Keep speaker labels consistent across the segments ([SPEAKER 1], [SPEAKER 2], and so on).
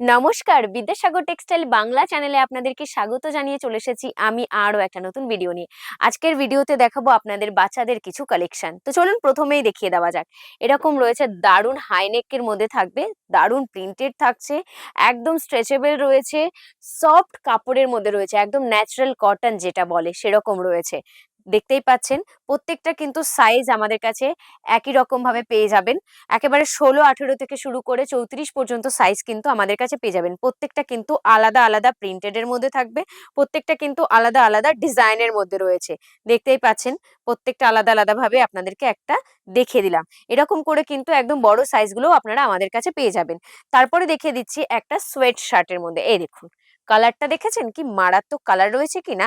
[SPEAKER 1] নমস্কার, বিদ্যাসাগর টেক্সটাইল বাংলা চ্যানেলে আপনাদেরকে স্বাগত জানিয়ে চলে এসেছি আমি আরও একটা নতুন ভিডিও নিয়ে। আজকের ভিডিওতে দেখাবো আপনাদের বাচ্চাদের কিছু কালেকশন তো চলুন প্রথমেই দেখিয়ে দেওয়া যাক। এরকম রয়েছে দারুণ হাইনেকের মধ্যে থাকবে, দারুণ প্রিন্টেড থাকছে, একদম স্ট্রেচেবল রয়েছে সফট কাপড়ের মধ্যে রয়েছে, একদম ন্যাচারাল কটন যেটা বলে সেরকম রয়েছে। দেখতেই পাচ্ছেন, প্রত্যেকটা কিন্তু সাইজ আমাদের কাছে একই রকম ভাবে পেয়ে যাবেন। একেবারে ষোলো, আঠেরো থেকে শুরু করে চৌত্রিশ পর্যন্ত সাইজ কিন্তু আমাদের কাছে পেয়ে যাবেন। প্রত্যেকটা কিন্তু আলাদা আলাদা প্রিন্টেড এর মধ্যে থাকবে, প্রত্যেকটা কিন্তু আলাদা আলাদা ডিজাইনের মধ্যে রয়েছে। দেখতেই পাচ্ছেন, প্রত্যেকটা আলাদা আলাদা ভাবে আপনাদেরকে একটা দেখিয়ে দিলাম। এরকম করে কিন্তু একদম বড় সাইজগুলো আপনারা আমাদের কাছে পেয়ে যাবেন। তারপরে দেখিয়ে দিচ্ছি একটা সোয়েট শার্টের মধ্যে। এই দেখুন কালারটা দেখেছেন কি মারাত্মক কালার রয়েছে কিনা?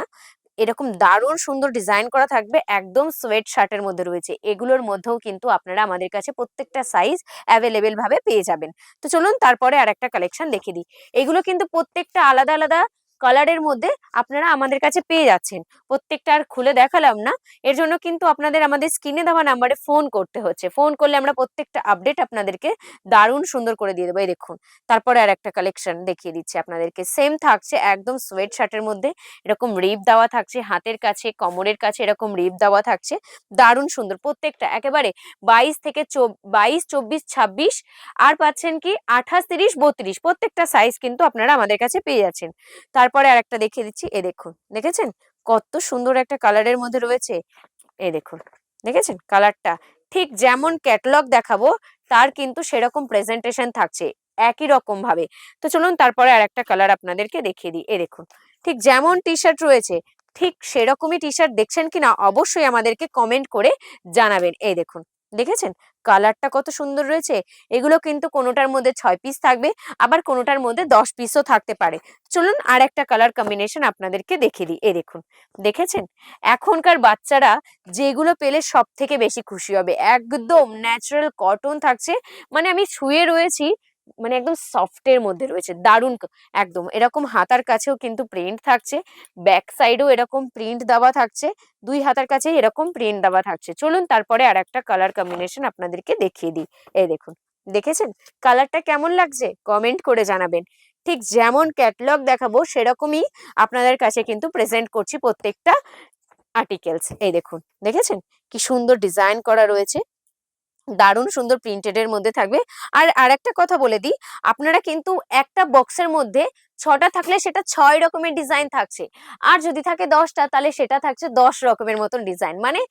[SPEAKER 1] এরকম দারুণ সুন্দর ডিজাইন করা থাকবে, একদম সোয়েট শার্টের মধ্যে রয়েছে। এগুলোর মধ্যেও কিন্তু আপনারা আমাদের কাছে প্রত্যেকটা সাইজ অ্যাভেলেবেল ভাবে পেয়ে যাবেন। তো চলুন তারপরে আর একটা কালেকশন দেখে দিই। এগুলো কিন্তু প্রত্যেকটা আলাদা আলাদা কালারের মধ্যে আপনারা আমাদের কাছে পেয়ে যাচ্ছেন। প্রত্যেকটা আর খুলে দেখালাম না। এর জন্য কিন্তু আপনাদের আমাদের স্ক্রিনে দেওয়া নাম্বারে ফোন করতে হচ্ছে। ফোন করলে আমরা প্রত্যেকটা আপডেট আপনাদেরকে দারুণ সুন্দর করে দিয়ে দেবো। এই দেখুন, তারপরে আর একটা কালেকশন দেখিয়ে দিচ্ছি আপনাদেরকে। সেম থাকছে একদম সোয়েট শার্টের মধ্যে। এরকম রিপ দেওয়া থাকছে, হাতের কাছে, কোমরের কাছে এরকম রিপ দেওয়া থাকছে। দারুণ সুন্দর প্রত্যেকটা, একেবারে বাইশ থেকে বাইশ, চব্বিশ, ছাব্বিশ আর পাচ্ছেন কি আঠাশ, তিরিশ, বত্রিশ। প্রত্যেকটা সাইজ কিন্তু আপনারা আমাদের কাছে পেয়ে যাচ্ছেন। তারপরে আর একটা দেখিয়ে দিচ্ছি। এ দেখুন, দেখেছেন? কত সুন্দর একটা কালারের মধ্যে রয়েছে। এ দেখুন, দেখেছেন? কালারটা ঠিক যেমন ক্যাটলগ দেখাবো, তার কিন্তু সেরকম প্রেজেন্টেশন থাকছে, একই রকম ভাবে। তো চলুন তারপরে আর একটা কালার আপনাদেরকে দেখিয়ে দিই। এ দেখুন, ঠিক যেমন টি শার্ট রয়েছে, ঠিক সেরকমই টি শার্ট দেখছেন কিনা অবশ্যই আমাদেরকে কমেন্ট করে জানাবেন। এই দেখুন দেখেছেন? কালারটা কত সুন্দর রয়েছে। এগুলো কিন্তু কোনোটার মধ্যে ছয় পিস থাকবে, আবার কোনোটার মধ্যে দশ পিসও থাকতে পারে। চলুন আর একটা কালার কম্বিনেশন আপনাদেরকে দেখে দিই। এ দেখুন, দেখেছেন? এখনকার বাচ্চারা যেগুলো পেলে সব থেকে বেশি খুশি হবে। একদম ন্যাচারাল কটন থাকছে। মানে আমি শুয়ে রয়েছি মানে একদম সফটের মধ্যে রয়েছে, দারুণ একদম। এরকম হাতার কাছেও কিন্তু প্রিন্ট থাকছে ব্যাক সাইডেও এরকম প্রিন্ট দেওয়া থাকছে, দুই হাতার কাছে এরকম প্রিন্ট দেওয়া থাকছে। চলুন তারপরে আর একটা কালার কম্বিনেশন আপনাদেরকে দেখিয়ে দিই। এই দেখুন, দেখেছেন? কালারটা কেমন লাগছে? কমেন্ট করে জানাবেন। ঠিক যেমন ক্যাটলগ দেখাবো, সেরকমই আপনাদের কাছে কিন্তু প্রেজেন্ট করছি প্রত্যেকটা আর্টিকেলস এই দেখুন, দেখেছেন? কি সুন্দর ডিজাইন করা রয়েছে। দারুণ সুন্দর প্রিন্টেডের মধ্যে থাকবে। আর আরেকটা কথা বলে দিই, আপনারা কিন্তু একটা বক্সের মধ্যে ছটা থাকলে সেটা ছয় রকমের ডিজাইন থাকছে। আর যদি থাকে দশটা, তাহলে সেটা থাকছে দশ রকমের মতন ডিজাইন মানে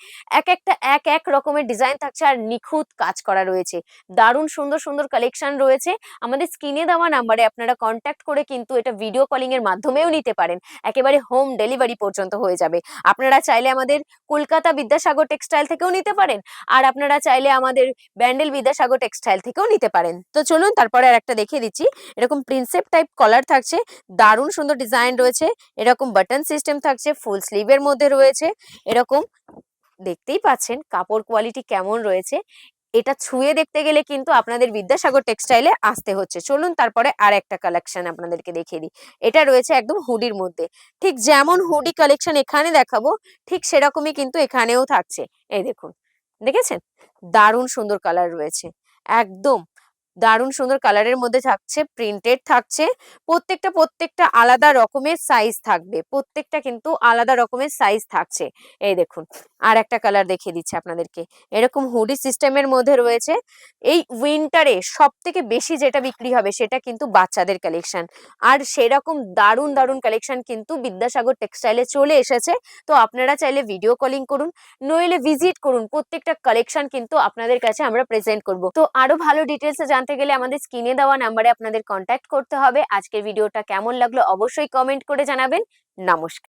[SPEAKER 1] এক একটা, এক এক রকমের ডিজাইন থাকছে আর নিখুঁত কাজ করা রয়েছে। দারুণ সুন্দর সুন্দর কালেকশন রয়েছে। আমাদের স্ক্রিনে দেওয়া নাম্বারে আপনারা কন্ট্যাক্ট করে কিন্তু এটা ভিডিও কলিং এর মাধ্যমেও নিতে পারেন। একেবারে হোম ডেলিভারি পর্যন্ত হয়ে যাবে। আপনারা চাইলে আমাদের কলকাতা বিদ্যাসাগর টেক্সটাইল থেকেও নিতে পারেন। আর আপনারা চাইলে আমাদের ব্যান্ডেল বিদ্যাসাগর টেক্সটাইল থেকেও নিতে পারেন। তো চলুন, তারপরে আর একটা দেখিয়ে দিচ্ছি। এরকম প্রিন্সেপ টাইপ কলার থাকছে। দারুণ সুন্দর ডিজাইন রয়েছে। এরকম বাটন সিস্টেম থাকছে ফুল স্লিভের মধ্যে রয়েছে। এরকম দেখতেই পাচ্ছেন কাপড় কোয়ালিটি কেমন রয়েছে। এটা ছুঁয়ে দেখতে গেলে কিন্তু আপনাদের বিদ্যাসাগর টেক্সটাইলে আসতে হচ্ছে। চলুন তারপরে আর একটা কালেকশন আপনাদেরকে দেখিয়ে দিই। এটা রয়েছে একদম হুডির মধ্যে। ঠিক যেমন হুডি কালেকশন এখানে দেখাবো, ঠিক সেরকমই কিন্তু এখানেও থাকছে। এই দেখুন, দেখেছেন? দারুণ সুন্দর কালার রয়েছে। একদম দারুণ সুন্দর কালারের মধ্যে থাকছে প্রিন্টেড থাকছে। প্রত্যেকটা প্রত্যেকটা আলাদা রকমের সাইজ থাকবে। প্রত্যেকটা কিন্তু আলাদা রকমের সাইজ থাকছে। এই দেখুন, আর একটা কালার দেখিয়ে দিচ্ছে আপনাদেরকে। এরকম হুডি সিস্টেমের মধ্যে রয়েছে। এই উইন্টারে সব থেকে বেশি যেটা বিক্রি হবে সেটা কিন্তু বাচ্চাদের কালেকশন আর সেরকম দারুণ দারুণ কালেকশন কিন্তু বিদ্যাসাগর টেক্সটাইলে চলে এসেছে। তো আপনারা চাইলে ভিডিও কলিং করুন, নইলে ভিজিট করুন। প্রত্যেকটা কালেকশন কিন্তু আপনাদের কাছে আমরা প্রেজেন্ট করব। তো আরও ভালো ডিটেলসে জানতে গেলে আমাদের স্ক্রিনে দেওয়া নাম্বারে আপনাদের কন্ট্যাক্ট করতে হবে। আজকের ভিডিওটা কেমন লাগল অবশ্যই কমেন্ট করে জানাবেন। নমস্কার।